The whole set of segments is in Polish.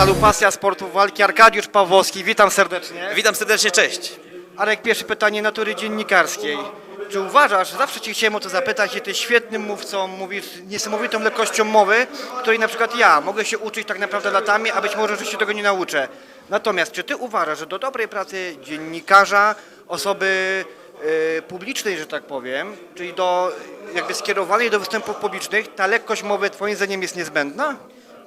portalu Pasja Sportu Walki Arkadiusz Pawłowski. Witam serdecznie. Witam serdecznie, cześć. Arek, pierwsze pytanie natury dziennikarskiej. Czy uważasz, zawsze Cię chciałem o to zapytać, że Ty świetnym mówcą, mówisz niesamowitą lekkością mowy, której na przykład ja mogę się uczyć tak naprawdę latami, a być może, że się tego nie nauczę. Natomiast czy Ty uważasz, że do dobrej pracy dziennikarza, osoby y, publicznej, że tak powiem, czyli do jakby skierowanej do występów publicznych, ta lekkość mowy Twoim zdaniem jest niezbędna?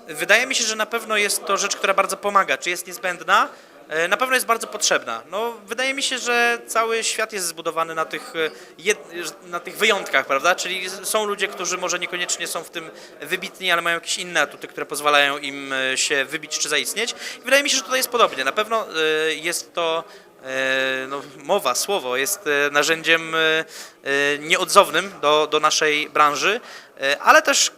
Wydaje mi się, że na pewno jest to rzecz, która bardzo pomaga. Czy jest niezbędna? E, Na pewno jest bardzo potrzebna. No, wydaje mi się, że cały świat jest zbudowany na tych, e, na tych wyjątkach, prawda? Czyli są ludzie, którzy może niekoniecznie są w tym wybitni, ale mają jakieś inne atuty, które pozwalają im e, się wybić czy zaistnieć. I wydaje mi się, że tutaj jest podobnie. Na pewno jest to no, mowa, słowo jest narzędziem nieodzownym do, do naszej branży, ale też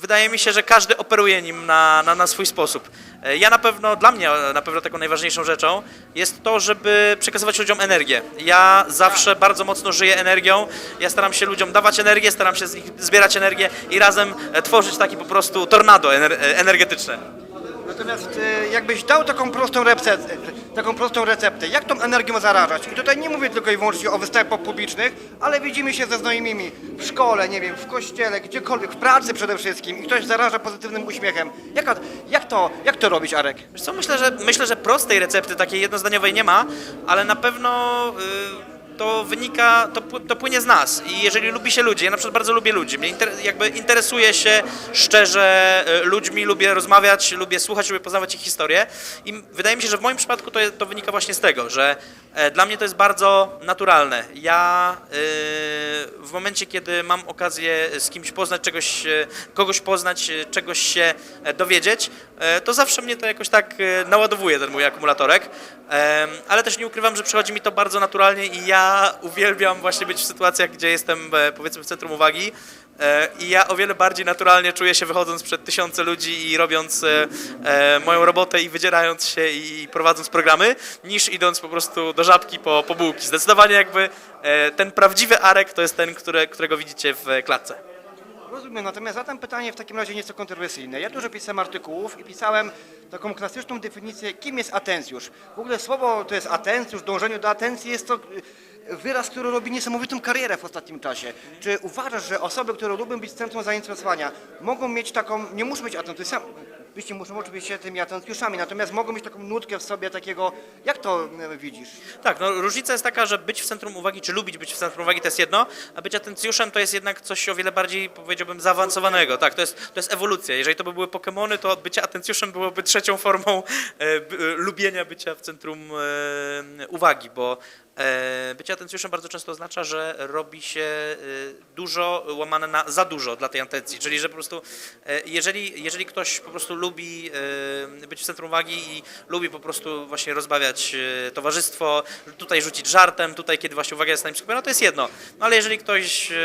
wydaje mi się, że każdy operuje nim na, na, na swój sposób. E, Ja na pewno, dla mnie na pewno taką najważniejszą rzeczą jest to, żeby przekazywać ludziom energię. Ja zawsze bardzo mocno żyję energią, ja staram się ludziom dawać energię, staram się z nich zbierać energię i razem e, tworzyć taki po prostu tornado ener- e, energetyczne. Natomiast e, jakbyś dał taką prostą receptę, taką prostą receptę, jak tą energią zarażać? I tutaj nie mówię tylko i wyłącznie o występach publicznych, ale widzimy się ze znajomymi w szkole, nie wiem, w kościele, gdziekolwiek, w pracy przede wszystkim i ktoś zaraża pozytywnym uśmiechem. Jak, jak, to, jak to robić, Arek? Wiesz co, myślę, że, myślę, że prostej recepty takiej jednozdaniowej nie ma, ale na pewno y, to wynika, to, to płynie z nas. I jeżeli lubi się ludzi, ja na przykład bardzo lubię ludzi, mnie inter, jakby interesuję się szczerze y, ludźmi, lubię rozmawiać, lubię słuchać, lubię poznawać ich historię i wydaje mi się, że w moim przypadku to, to wynika właśnie z tego, że e, dla mnie to jest bardzo naturalne. Ja y, w momencie, kiedy mam okazję z kimś poznać czegoś, e, kogoś poznać, e, czegoś się e, dowiedzieć, e, to zawsze mnie to jakoś tak e, naładowuje, ten mój akumulatorek. Em, Ale też nie ukrywam, że przychodzi mi to bardzo naturalnie i ja uwielbiam właśnie być w sytuacjach, gdzie jestem e, powiedzmy w centrum uwagi. E, I ja o wiele bardziej naturalnie czuję się wychodząc przed tysiące ludzi i robiąc e, moją robotę i wydzierając się i prowadząc programy, niż idąc po prostu do żabki po, po bułki. Zdecydowanie jakby ten prawdziwy Arek to jest ten, które, którego widzicie w klatce. Rozumiem, natomiast zadam pytanie w takim razie nieco kontrowersyjne. Ja dużo pisałem artykułów i pisałem taką klasyczną definicję, kim jest atencjusz. W ogóle słowo to jest atencjusz, dążenie do atencji jest to wyraz, który robi niesamowitą karierę w ostatnim czasie. Czy uważasz, że osoby, które lubią być centrum zainteresowania, mogą mieć taką, nie muszą być atencjuszami, być nie muszą oczywiście tymi atencjuszami, natomiast mogą mieć taką nutkę w sobie takiego, jak to y, widzisz? Tak, no różnica jest taka, że być w centrum uwagi, czy lubić być w centrum uwagi to jest jedno, a być atencjuszem to jest jednak coś o wiele bardziej, powiedziałbym, zaawansowanego. Tak, to jest, to jest ewolucja. Jeżeli to by były Pokemony, to bycie atencjuszem byłoby trzecią formą e, b, e, lubienia bycia w centrum e, uwagi, bo e, bycie atencjuszem bardzo często oznacza, że robi się e, dużo łamane na za dużo dla tej atencji, czyli że po prostu e, jeżeli, jeżeli ktoś po prostu lubi e, być w centrum uwagi i lubi po prostu właśnie rozbawiać e, towarzystwo, tutaj rzucić żartem, tutaj kiedy właśnie uwaga jest na nim skupiona, to jest jedno. No ale jeżeli ktoś e,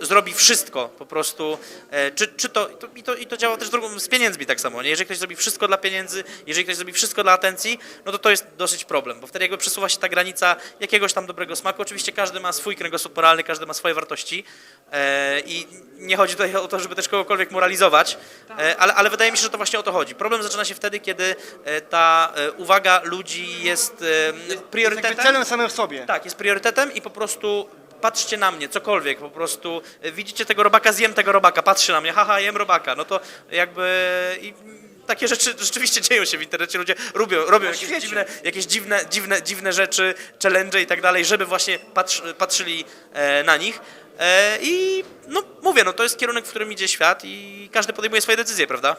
zrobi wszystko po prostu, e, czy, czy to, i to, i to działa też z pieniędzmi tak samo, nie? jeżeli ktoś zrobi wszystko dla pieniędzy, jeżeli ktoś zrobi wszystko dla atencji, no to to jest dosyć problem, bo wtedy jakby przesuwa się ta granica jakiegoś tam dobrego smaku. Oczywiście każdy ma swój kręgosłup moralny, każdy ma swoje wartości e, i nie chodzi tutaj o to, żeby też kogokolwiek moralizować, e, ale, ale wydaje mi się, że to właśnie o to chodzi. Problem zaczyna się wtedy, kiedy e, ta uwaga ludzi jest priorytetem. Jakby celem samym w sobie. Tak, jest priorytetem i po prostu patrzcie na mnie, cokolwiek, po prostu widzicie tego robaka, zjem tego robaka, patrzcie na mnie, haha, jem robaka, no to jakby takie rzeczy rzeczywiście dzieją się w internecie, ludzie robią, robią jakieś dziwne, jakieś dziwne, dziwne, dziwne rzeczy, challenge i tak dalej, żeby właśnie patrz, patrzyli e, na nich. E, I no mówię, no to jest kierunek, w którym idzie świat i każdy podejmuje swoje decyzje, prawda?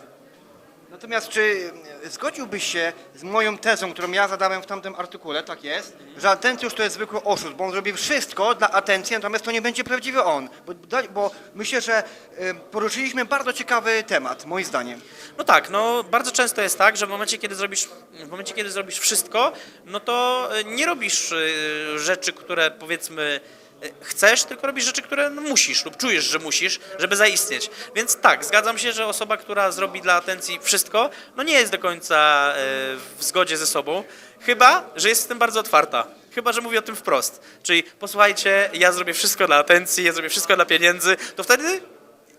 Natomiast czy e, zgodziłbyś się z moją tezą, którą ja zadałem w tamtym artykule, tak jest, że atencjusz to jest zwykły oszust, bo on zrobi wszystko dla atencji, natomiast to nie będzie prawdziwy on. Bo, bo myślę, że e, poruszyliśmy bardzo ciekawy temat, moim zdaniem. No tak, no bardzo często jest tak, że w momencie, kiedy zrobisz, w momencie, kiedy zrobisz wszystko, no to e, nie robisz rzeczy, które powiedzmy chcesz, tylko robisz rzeczy, które musisz lub czujesz, że musisz, żeby zaistnieć. Więc tak, zgadzam się, że osoba, która zrobi dla atencji wszystko, no nie jest do końca e, w zgodzie ze sobą, chyba, że jest z tym bardzo otwarta. Chyba, że mówi o tym wprost. Czyli posłuchajcie, ja zrobię wszystko dla atencji, ja zrobię wszystko dla pieniędzy, to wtedy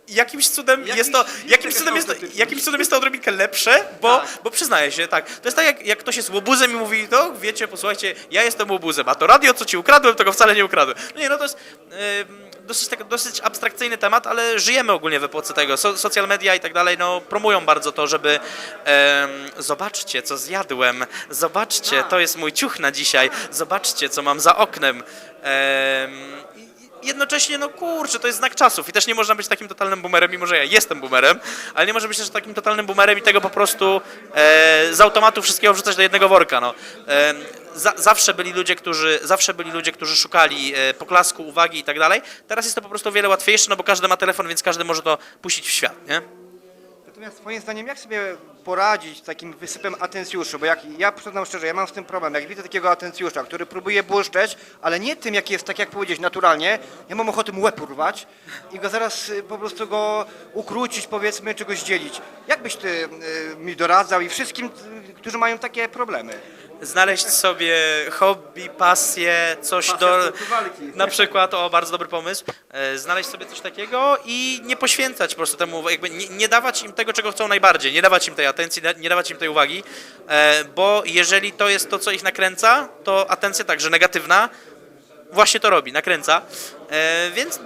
jakimś cudem Jakiś- jest to, jakimś jakaś cudem jest to, autentyczność. jakimś cudem jest to odrobinkę lepsze, bo, Tak. bo przyznaję się, tak. To jest tak, jak, jak ktoś jest łobuzem i mówi, to wiecie, posłuchajcie, ja jestem łobuzem, a to radio, co ci ukradłem, to go wcale nie ukradłem. No nie, no to jest em, dosyć, tak, dosyć abstrakcyjny temat, ale żyjemy ogólnie w epoce tego. So, social media i tak dalej, no promują bardzo to, żeby em, zobaczcie, co zjadłem, zobaczcie, to jest mój ciuch na dzisiaj, zobaczcie, co mam za oknem. Em, jednocześnie, no kurczę, to jest znak czasów i też nie można być takim totalnym boomerem, mimo że ja jestem boomerem, ale nie może być też takim totalnym boomerem i tego po prostu e, z automatu wszystkiego wrzucać do jednego worka, no. E, za, zawsze byli ludzie, którzy, zawsze byli ludzie, którzy szukali e, poklasku, uwagi i tak dalej. Teraz jest to po prostu o wiele łatwiejsze, no bo każdy ma telefon, więc każdy może to puścić w świat, nie? Natomiast twoim zdaniem, jak sobie poradzić z takim wysypem atencjuszy? Bo jak ja przyznam szczerze, ja mam z tym problem. Jak widzę takiego atencjusza, który próbuje błyszczeć, ale nie tym, jaki jest, tak jak powiedzieć, naturalnie, ja mam ochotę mu łeb urwać i go zaraz y, po prostu go ukrócić, powiedzmy, czy go zdzielić. Jak byś ty y, mi doradzał i wszystkim, y, którzy mają takie problemy? Znaleźć sobie hobby, pasję, coś Pasja do... Na przykład, o bardzo dobry pomysł, e, znaleźć sobie coś takiego i nie poświęcać po prostu temu, jakby nie, nie dawać im tego, czego chcą najbardziej, nie dawać im tej atencji, nie- nie dawać im tej uwagi, e, bo jeżeli to jest to, co ich nakręca, to atencja także negatywna właśnie to robi, nakręca, e, więc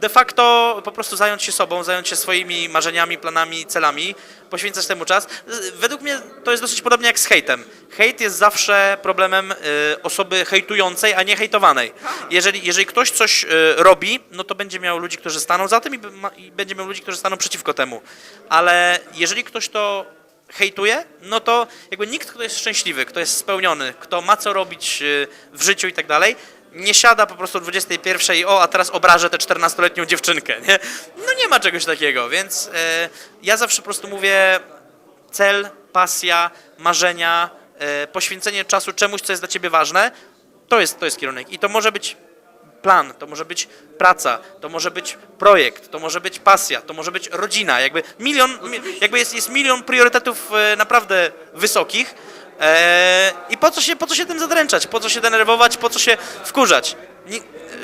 de facto po prostu zająć się sobą, zająć się swoimi marzeniami, planami, celami, poświęcać temu czas. Według mnie to jest dosyć podobnie jak z hejtem. Hejt jest zawsze problemem e, osoby hejtującej, a nie hejtowanej. Jeżeli, jeżeli ktoś coś e, robi, no to będzie miał ludzi, którzy staną za tym i, i będzie miał ludzi, którzy staną przeciwko temu. Ale jeżeli ktoś to hejtuje, no to jakby nikt, kto jest szczęśliwy, kto jest spełniony, kto ma co robić e, w życiu i tak dalej, nie siada po prostu o 21 i o, a teraz obrażę tę 14-letnią dziewczynkę, nie? No nie ma czegoś takiego, więc e, ja zawsze po prostu mówię cel, pasja, marzenia, e, poświęcenie czasu czemuś, co jest dla ciebie ważne, to jest, to jest kierunek. I to może być plan, to może być praca, to może być projekt, to może być pasja, to może być rodzina, jakby milion, mi- jakby jest, jest milion priorytetów e, naprawdę wysokich e, i po co, się, po co się tym zadręczać, po co się denerwować, po co się wkurzać. Nie,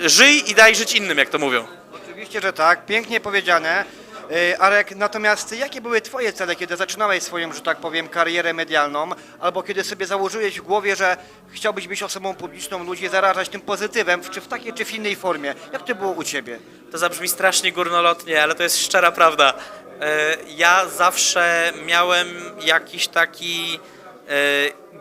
żyj i daj żyć innym, jak to mówią. Oczywiście, że tak. Pięknie powiedziane. Y, Arek, natomiast jakie były Twoje cele, kiedy zaczynałeś swoją, że tak powiem, karierę medialną, albo kiedy sobie założyłeś w głowie, że chciałbyś być osobą publiczną, ludzi zarażać tym pozytywem, czy w takiej, czy w innej formie? Jak to było u Ciebie? To zabrzmi strasznie górnolotnie, ale to jest szczera prawda. E, Ja zawsze miałem jakiś taki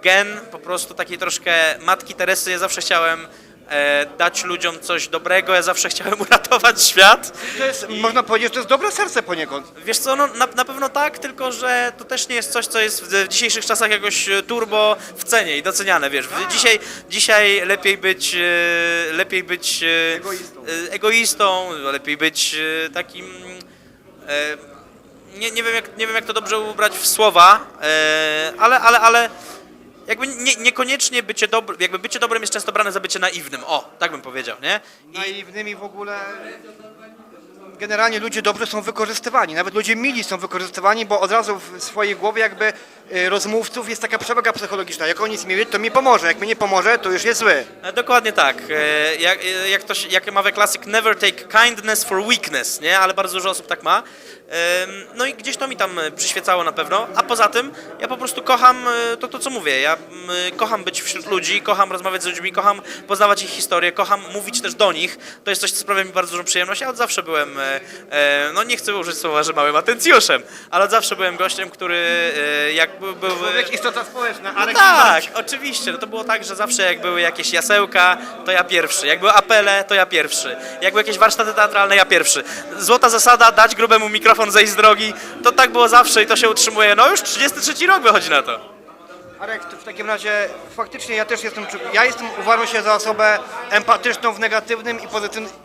gen, po prostu takiej troszkę matki Teresy. Ja zawsze chciałem e, dać ludziom coś dobrego, ja zawsze chciałem uratować świat. To jest, można powiedzieć, że to jest dobre serce poniekąd. Wiesz co, no, na, na pewno tak, tylko że to też nie jest coś, co jest w, w dzisiejszych czasach jakoś e, turbo w cenie i doceniane, wiesz. Dzisiaj, dzisiaj lepiej być, e, lepiej być e, Egoistą. e, egoistą, lepiej być e, takim... Nie, nie, wiem jak, nie wiem jak to dobrze ubrać w słowa, e, ale, ale, ale jakby nie, niekoniecznie bycie dobrym, jakby bycie dobrym jest często brane za bycie naiwnym. O, tak bym powiedział, nie? I, w ogóle... Generalnie ludzie dobrzy są wykorzystywani, nawet ludzie mili są wykorzystywani, bo od razu w swojej głowie jakby y, rozmówców jest taka przewaga psychologiczna. Jak on jest miły, to mi pomoże, jak mi nie pomoże, to już jest zły. Dokładnie tak. E, Jak, e, jak, to jak mawia klasyk, never take kindness for weakness, nie? Ale bardzo dużo osób tak ma. No i gdzieś to mi tam e, przyświecało na pewno. A poza tym, ja po prostu kocham e, to, to co mówię. Ja kocham być wśród ludzi, kocham rozmawiać z ludźmi, kocham poznawać ich historię, kocham mówić też do nich. To jest coś, co sprawia mi bardzo dużą przyjemność. Ja od zawsze byłem, no nie chcę użyć słowa, że małym atencjuszem, ale zawsze byłem gościem, który e, jak był... był Człowiek istota społeczna, no Arek tak, oczywiście. No to było tak, że zawsze jak były jakieś jasełka, to ja pierwszy. Jak były apele, to ja pierwszy. Jak były jakieś warsztaty teatralne, ja pierwszy. Złota zasada, dać grubemu mikrofon, zejść z drogi. To tak było zawsze i to się utrzymuje. No już 33 rok wychodzi na to. Arek, w takim razie faktycznie ja też jestem, ja jestem, uważam się za osobę empatyczną w negatywnym i,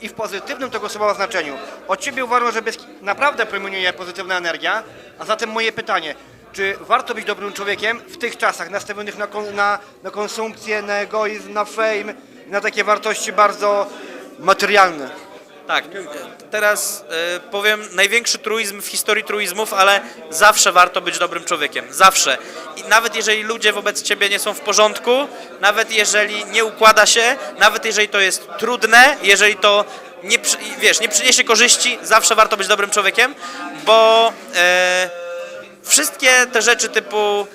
i w pozytywnym tego słowa znaczeniu. Od Ciebie uważam, że bez, naprawdę promieniuje pozytywna energia, a zatem moje pytanie, czy warto być dobrym człowiekiem w tych czasach nastawionych na, na, na konsumpcję, na egoizm, na fame, na takie wartości bardzo materialne? Tak, teraz e, powiem największy truizm w historii truizmów, ale zawsze warto być dobrym człowiekiem. Zawsze. I nawet jeżeli ludzie wobec ciebie nie są w porządku, nawet jeżeli nie układa się, nawet jeżeli to jest trudne, jeżeli to nie, wiesz, nie przyniesie korzyści, zawsze warto być dobrym człowiekiem, bo e, wszystkie te rzeczy typu e,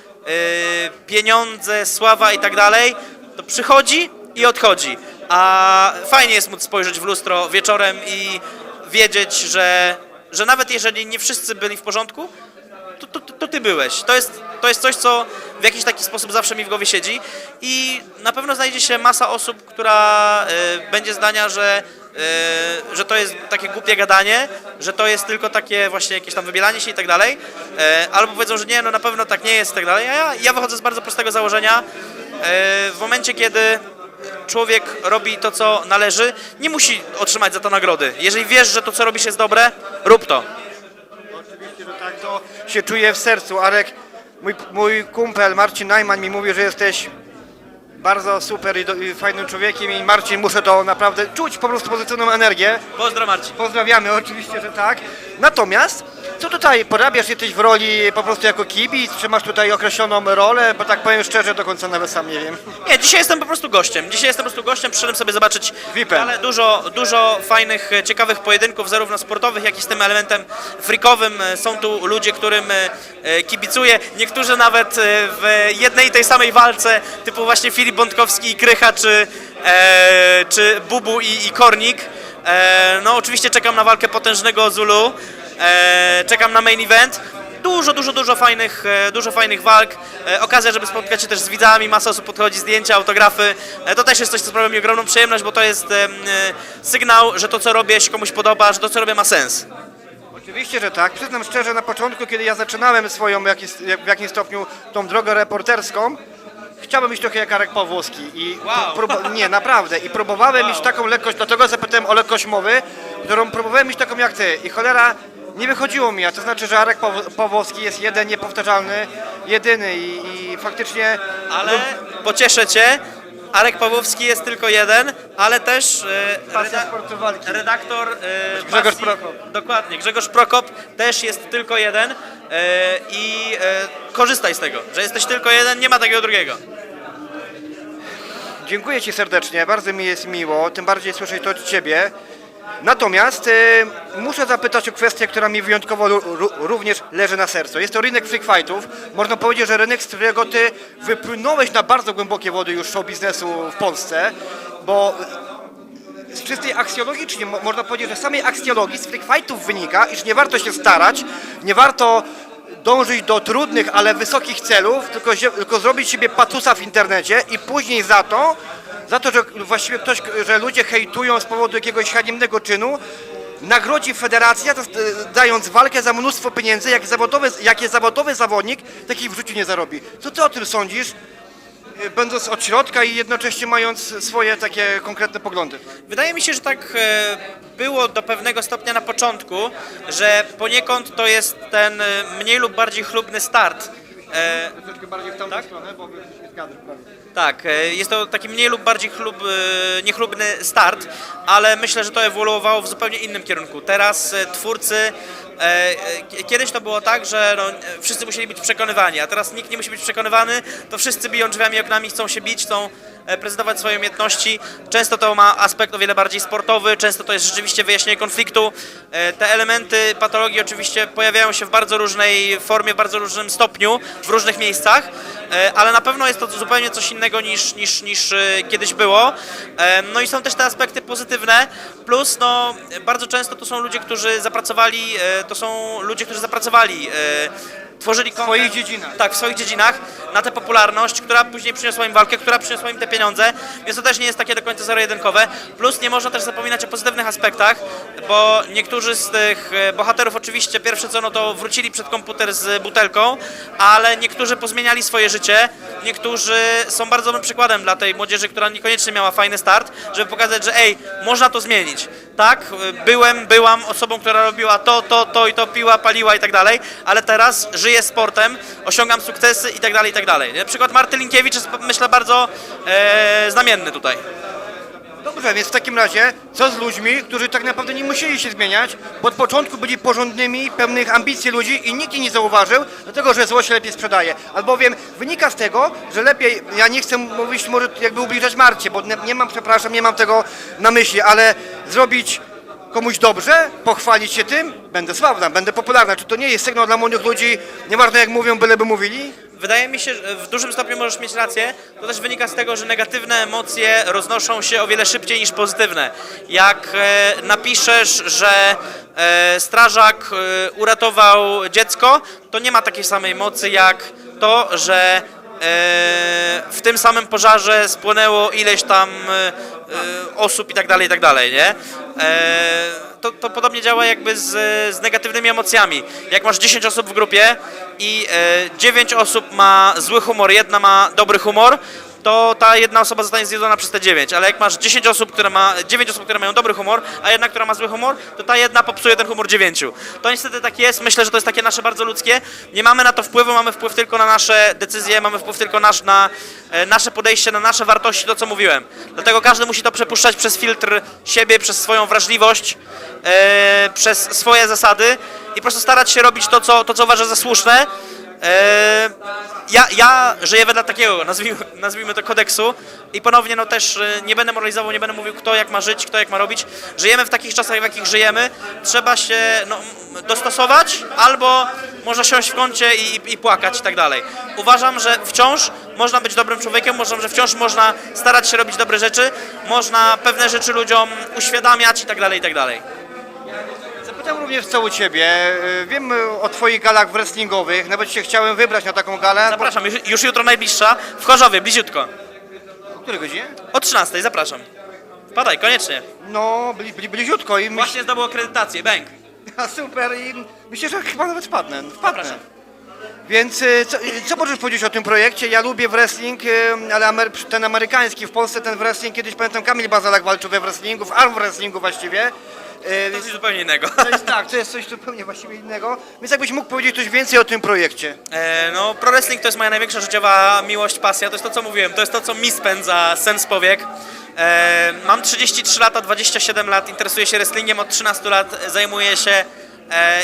pieniądze, sława i tak dalej, to przychodzi i odchodzi. A fajnie jest móc spojrzeć w lustro wieczorem i wiedzieć, że, że nawet jeżeli nie wszyscy byli w porządku, to, to, to, ty byłeś. To jest, to jest coś, co w jakiś taki sposób zawsze mi w głowie siedzi i na pewno znajdzie się masa osób, która y, będzie zdania, że, y, że to jest takie głupie gadanie, że to jest tylko takie właśnie jakieś tam wybielanie się i tak dalej, y, albo powiedzą, że nie, no na pewno tak nie jest i tak dalej. Ja, ja wychodzę z bardzo prostego założenia. Y, w momencie, kiedy człowiek robi to, co należy, nie musi otrzymać za to nagrody. Jeżeli wiesz, że to, co robisz jest dobre, rób to. Oczywiście, że tak to się czuje w sercu. Arek, mój, mój kumpel Marcin Najman mi mówi, że jesteś bardzo super i, do, i fajnym człowiekiem i Marcin, muszę to naprawdę czuć po prostu pozytywną energię. Pozdro Marcin. Pozdrawiamy, oczywiście, że tak. Natomiast, co tutaj porabiasz? Jesteś w roli po prostu jako kibic, czy masz tutaj określoną rolę? Bo tak powiem szczerze, do końca nawet sam nie wiem. Nie, dzisiaj jestem po prostu gościem. Dzisiaj jestem po prostu gościem, przyszedłem sobie zobaczyć VIP-em. ale dużo, dużo fajnych, e, ciekawych pojedynków, zarówno sportowych, jak i z tym elementem freakowym. E, Są tu ludzie, którym e, e, kibicuję. Niektórzy nawet e, w jednej i tej samej walce, typu właśnie Filip Bątkowski i Krycha, czy, e, czy Bubu i, i Kornik. E, no oczywiście czekam na walkę potężnego Zulu. E, czekam na main event. Dużo, dużo, dużo fajnych, e, dużo fajnych walk. E, Okazja, żeby spotkać się też z widzami, masa osób podchodzi, zdjęcia, autografy. To też jest coś, co sprawia mi ogromną przyjemność, bo to jest sygnał, że to, co robię, się komuś podoba, że to, co robię, ma sens. Oczywiście, że tak. Przyznam szczerze, na początku, kiedy ja zaczynałem swoją w jakimś stopniu tą drogę reporterską, chciałbym być trochę jak Arek Pawłowski. I Wow. nie, naprawdę. I próbowałem mieć taką lekkość, dlatego zapytałem o lekkość mowy, którą próbowałem mieć taką jak ty. I cholera, nie wychodziło mi, a to znaczy, że Arek Paw- Pawłowski jest jeden, niepowtarzalny, jedyny i, i faktycznie... Ale pocieszę cię, Arek Pawłowski jest tylko jeden, ale też e, Pasja sportu walki. redaktor e, Grzegorz pasji- Prokop. Dokładnie, Grzegorz Prokop też jest tylko jeden e, i e, korzystaj z tego, że jesteś tylko jeden, nie ma takiego drugiego. Dziękuję Ci serdecznie, bardzo mi jest miło, tym bardziej słyszeć to od Ciebie. Natomiast e, muszę zapytać o kwestię, która mi wyjątkowo również leży na sercu. Jest to rynek freak fightów. Można powiedzieć, że rynek, z którego Ty wypłynąłeś na bardzo głębokie wody już show biznesu w Polsce, bo z czystej aksjologicznie mo- można powiedzieć, że z samej aksjologii z freak fightów wynika, iż nie warto się starać, nie warto dążyć do trudnych, ale wysokich celów, tylko, tylko zrobić siebie patusa w internecie i później za to, za to, że właściwie ktoś, że ludzie hejtują z powodu jakiegoś haniebnego czynu, nagrodzi federacja, e, dając walkę za mnóstwo pieniędzy, jak zawodowy, jak jest zawodowy zawodnik, takich w życiu nie zarobi. Co ty o tym sądzisz? e, Będąc od środka i jednocześnie mając swoje takie konkretne poglądy. Wydaje mi się, że tak e, było do pewnego stopnia na początku, że poniekąd to jest ten mniej lub bardziej chlubny start. E, Troszeczkę bardziej w tamtą stronę, bo jesteśmy z kadry prawie. Tak, e, jest to taki mniej lub bardziej chlub, e, niechlubny start, ale myślę, że to ewoluowało w zupełnie innym kierunku. Teraz e, twórcy, kiedyś to było tak, że no, e, wszyscy musieli być przekonywani, a teraz nikt nie musi być przekonywany, to wszyscy biją drzwiami oknami, chcą się bić, chcą e, prezentować swoje umiejętności. Często to ma aspekt o wiele bardziej sportowy, często to jest rzeczywiście wyjaśnienie konfliktu. E, Te elementy patologii oczywiście pojawiają się w bardzo różnej formie, w bardzo różnym stopniu, w różnych miejscach, e, ale na pewno jest to zupełnie coś innego niż, niż, niż e, kiedyś było. E, No i są też te aspekty pozytywne, plus no, bardzo często to są ludzie, którzy zapracowali, e, to są ludzie, którzy zapracowali e, tworzyli content, swoich dziedzinach. Tak, w swoich dziedzinach, na tę popularność, która później przyniosła im walkę, która przyniosła im te pieniądze, więc to też nie jest takie do końca zero-jedynkowe. Plus nie można też zapominać o pozytywnych aspektach, bo niektórzy z tych e, bohaterów oczywiście pierwsze co no to wrócili przed komputer z butelką, ale niektórzy pozmieniali swoje życie, niektórzy są bardzo dobrym przykładem dla tej młodzieży, która niekoniecznie miała fajny start, żeby pokazać, że ej, można to zmienić. Tak, byłem, byłam osobą, która robiła to, to, to i to, piła, paliła i tak dalej, ale teraz żyję sportem, osiągam sukcesy i tak dalej, i tak dalej. Przykład Marty Linkiewicz jest myślę bardzo e, znamienny tutaj. Dobrze, więc w takim razie, co z ludźmi, którzy tak naprawdę nie musieli się zmieniać, bo od początku byli porządnych, pełnych ambicji ludzi i nikt ich nie zauważył, dlatego że zło się lepiej sprzedaje. Albowiem wynika z tego, że lepiej, ja nie chcę mówić może jakby ubliżać Marcie, bo nie, nie mam, przepraszam, nie mam tego na myśli, ale zrobić komuś dobrze, pochwalić się tym, będę sławna, będę popularna. Czy to nie jest sygnał dla młodych ludzi, nieważne jak mówią, byleby mówili? Wydaje mi się, że w dużym stopniu możesz mieć rację. To też wynika z tego, że negatywne emocje roznoszą się o wiele szybciej niż pozytywne. Jak e, napiszesz, że e, strażak e, uratował dziecko, to nie ma takiej samej mocy jak to, że w tym samym pożarze spłonęło ileś tam e, e, osób i tak dalej, i tak dalej, nie? E, to, to podobnie działa jakby z, z negatywnymi emocjami. Jak masz 10 osób w grupie i e, 9 osób ma zły humor, jedna ma dobry humor, to ta jedna osoba zostanie zjedzona przez te 9, ale jak masz 10 osób, które ma 9 osób, które mają dobry humor, a jedna, która ma zły humor, to ta jedna popsuje ten humor 9. To niestety tak jest, myślę, że to jest takie nasze bardzo ludzkie. Nie mamy na to wpływu, mamy wpływ tylko na nasze decyzje, mamy wpływ tylko nasz, na e, nasze podejście, na nasze wartości, to co mówiłem. Dlatego każdy musi to przepuszczać przez filtr siebie, przez swoją wrażliwość, e, przez swoje zasady i po prostu starać się robić to, co, to, co uważa za słuszne. E, ja, ja żyję wedle takiego, nazwijmy, nazwijmy to kodeksu i ponownie no też e, nie będę moralizował, nie będę mówił kto jak ma żyć, kto jak ma robić. Żyjemy w takich czasach, w jakich żyjemy. Trzeba się no, dostosować albo można siąść w kącie i, i, i płakać i tak dalej. Uważam, że wciąż można być dobrym człowiekiem, uważam, że wciąż można starać się robić dobre rzeczy, można pewne rzeczy ludziom uświadamiać i tak dalej, i tak dalej. Zapytam również co u Ciebie. Y, Wiem y, o Twoich galach wrestlingowych, nawet się chciałem wybrać na taką galę. Zapraszam, już, już jutro najbliższa w Chorzowie, bliziutko. O której godzinie? O 13, zapraszam. Wpadaj, koniecznie. No, bli, bli, bliziutko i myśl... Właśnie zdobył akredytację, bęk. A super i myślę, że chyba nawet wpadnę. wpadnę. Zapraszam. Więc y, co, co możesz powiedzieć o tym projekcie? Ja lubię wrestling, ale amer, ten amerykański, w Polsce ten wrestling, kiedyś pamiętam Kamil Bazalak walczył we wrestlingu, w arm wrestlingu właściwie. Y, To coś zupełnie innego. to jest tak, to jest coś zupełnie właściwie innego. Więc jakbyś mógł powiedzieć coś więcej o tym projekcie. E, no, pro wrestling to jest moja największa życiowa miłość, pasja. To jest to, co mówiłem. To jest to, co mi spędza sens powiek. E, mam 33 lata, 27 lat, interesuję się wrestlingiem od 13 lat, zajmuję się e,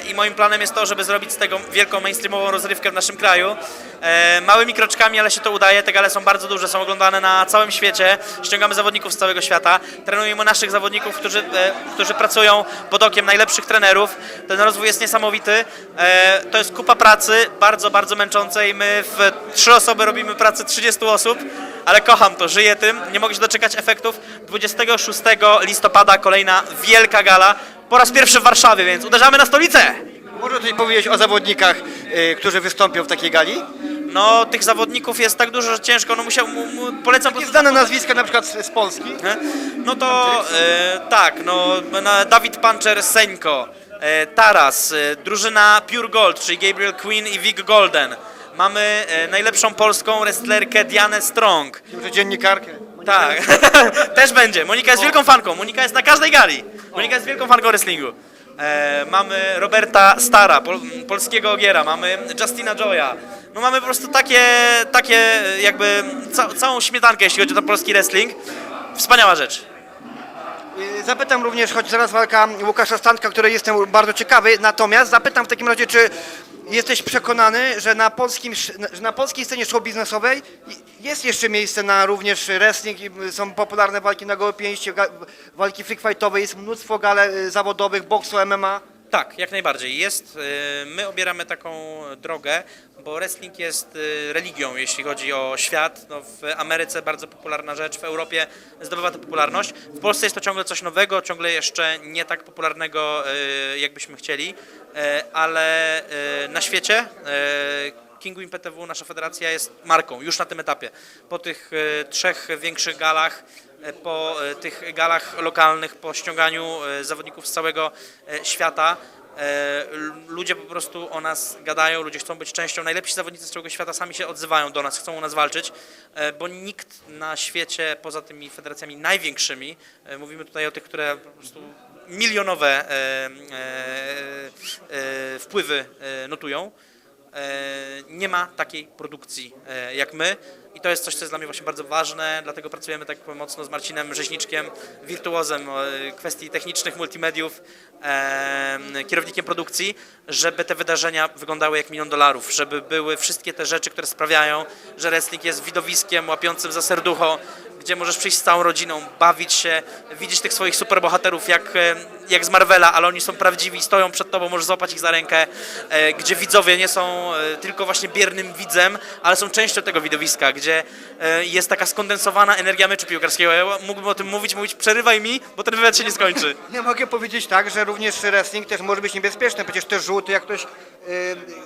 i moim planem jest to, żeby zrobić z tego wielką mainstreamową rozrywkę w naszym kraju. E, małymi kroczkami, ale się to udaje. Te gale są bardzo duże, są oglądane na całym świecie. Ściągamy zawodników z całego świata. Trenujemy naszych zawodników, którzy, e, którzy pracują pod okiem najlepszych trenerów. Ten rozwój jest niesamowity. E, to jest kupa pracy, bardzo, bardzo męczącej. My w trzy osoby robimy pracę 30 osób, ale kocham to, żyję tym. Nie mogę się doczekać efektów. 26 listopada kolejna wielka gala. Po raz pierwszy w Warszawie, więc uderzamy na stolicę! Może coś powiedzieć o zawodnikach, y, którzy wystąpią w takiej gali? No, tych zawodników jest tak dużo, że ciężko. No musiał, mu, mu, polecam... Takie znane nazwiska na przykład z, z Polski. Nie? No to e, tak, no na Dawid Puncher Seńko, e, Taras, e, drużyna Pure Gold, czyli Gabriel Queen i Vic Golden. Mamy e, najlepszą polską wrestlerkę Dianę Strong. Może dziennikarkę. Tak, też będzie. Monika jest wielką fanką, Monika jest na każdej gali. Monika jest wielką fanką wrestlingu. E, mamy Roberta Stara, pol, polskiego ogiera, mamy Justina Joya. No mamy po prostu takie, takie jakby ca, całą śmietankę, jeśli chodzi o polski wrestling. Wspaniała rzecz. Y, Zapytam również, choć zaraz walka Łukasza Stanka, której jestem bardzo ciekawy, natomiast zapytam w takim razie, czy jesteś przekonany, że na, polskim, że na polskiej scenie show biznesowej jest jeszcze miejsce na również wrestling są popularne walki na gołe pięści, walki freak jest mnóstwo gale y, zawodowych, boksu, MMA. Tak, jak najbardziej. Jest, y, my obieramy taką drogę, bo wrestling jest y, religią, jeśli chodzi o świat. No, w Ameryce bardzo popularna rzecz, w Europie zdobywa to popularność. W Polsce jest to ciągle coś nowego, ciągle jeszcze nie tak popularnego, y, jakbyśmy chcieli, ale na świecie y, Kingu IMPTW, nasza federacja jest marką już na tym etapie. Po tych y, trzech większych galach e, po e, tych galach lokalnych, po ściąganiu e, zawodników z całego e, świata. e, Ludzie po prostu o nas gadają, ludzie chcą być częścią. Najlepsi zawodnicy z całego świata sami się odzywają do nas, chcą u nas walczyć, e, bo nikt na świecie poza tymi federacjami największymi, e, mówimy tutaj o tych, które po prostu milionowe e, e, e, wpływy e, notują, e, nie ma takiej produkcji e, jak my. I to jest coś, co jest dla mnie właśnie bardzo ważne, dlatego pracujemy tak mocno z Marcinem Rzeźniczkiem, wirtuozem e, kwestii technicznych, multimediów, e, kierownikiem produkcji, żeby te wydarzenia wyglądały jak milion dolarów, żeby były wszystkie te rzeczy, które sprawiają, że wrestling jest widowiskiem łapiącym za serducho, gdzie możesz przyjść z całą rodziną, bawić się, widzieć tych swoich superbohaterów, jak e, jak z Marvela, ale oni są prawdziwi, stoją przed tobą, możesz złapać ich za rękę, e, gdzie widzowie nie są e, tylko właśnie biernym widzem, ale są częścią tego widowiska, gdzie jest taka skondensowana energia meczu piłkarskiego. Ja mógłbym o tym mówić, mówić, przerywaj mi, bo ten wywiad się nie skończy. Nie mogę powiedzieć tak, że również wrestling też może być niebezpieczny. Przecież te rzuty, jak ktoś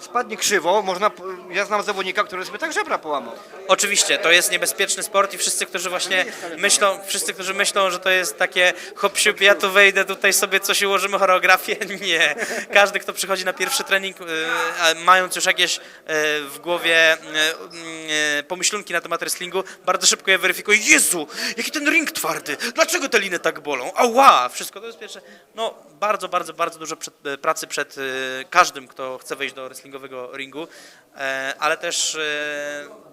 spadnie krzywo, można. Ja znam zawodnika, który sobie tak żebra połamał. Oczywiście, to jest niebezpieczny sport i wszyscy, którzy właśnie myślą, wszyscy, którzy myślą, że to jest takie hop siup, ja tu wejdę, tutaj sobie coś ułożymy choreografię, nie. Każdy, kto przychodzi na pierwszy trening, y, mając już jakieś y, w głowie y, y, pomyślunki na temat wrestlingu, bardzo szybko je weryfikuje. Jezu, jaki ten ring twardy, dlaczego te liny tak bolą? Ała, wszystko to jest pierwsze. No, bardzo, bardzo, bardzo dużo przed, pracy przed y, każdym, kto chce wejść do wrestlingowego ringu, e, ale też e,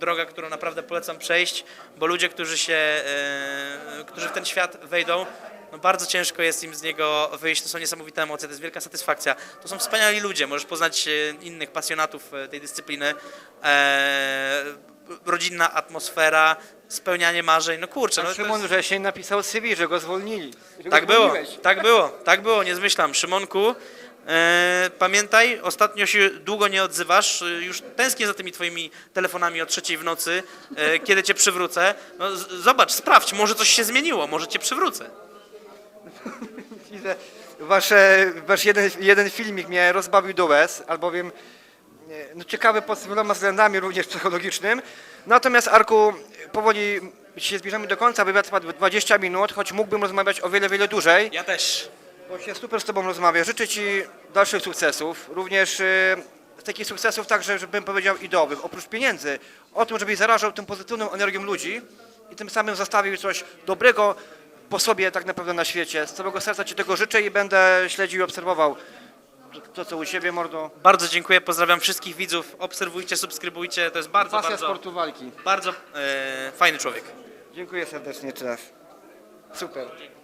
droga, którą naprawdę polecam przejść, bo ludzie, którzy się, e, którzy w ten świat wejdą, no bardzo ciężko jest im z niego wyjść, to są niesamowite emocje, to jest wielka satysfakcja. To są wspaniali ludzie, możesz poznać innych pasjonatów tej dyscypliny, rodzinna atmosfera, spełnianie marzeń, no kurczę. No, Szymon jest... Wrzesień napisał CV, że go zwolnili. Że go Tak było, zwolniłeś. tak było, tak było, nie zmyślam. Szymonku, pamiętaj, ostatnio się długo nie odzywasz, e, już tęsknię za tymi twoimi telefonami o trzeciej w nocy, e, kiedy cię przywrócę. No, zobacz, sprawdź, może coś się zmieniło, może cię przywrócę. Widzę, Wasze, wasz jeden, jeden filmik mnie rozbawił do łez, albowiem e, no, ciekawy pod wieloma względami, również psychologicznym. Natomiast Arku, powoli się zbliżamy do końca, wywiad trwa 20 minut, choć mógłbym rozmawiać o wiele, wiele dłużej. Ja też. Bo się super z Tobą rozmawia. Życzę Ci dalszych sukcesów, również e, takich sukcesów także, żebym powiedział ideowych, oprócz pieniędzy, o tym, żebyś zarażał tą pozytywną energią ludzi i tym samym zostawił coś dobrego po sobie tak naprawdę na świecie. Z całego serca Ci tego życzę i będę śledził i obserwował to, co u siebie, mordo. Bardzo dziękuję, pozdrawiam wszystkich widzów, obserwujcie, subskrybujcie, to jest bardzo, Pasja bardzo, sportu walki. bardzo e, fajny człowiek. Dziękuję serdecznie raz. Super.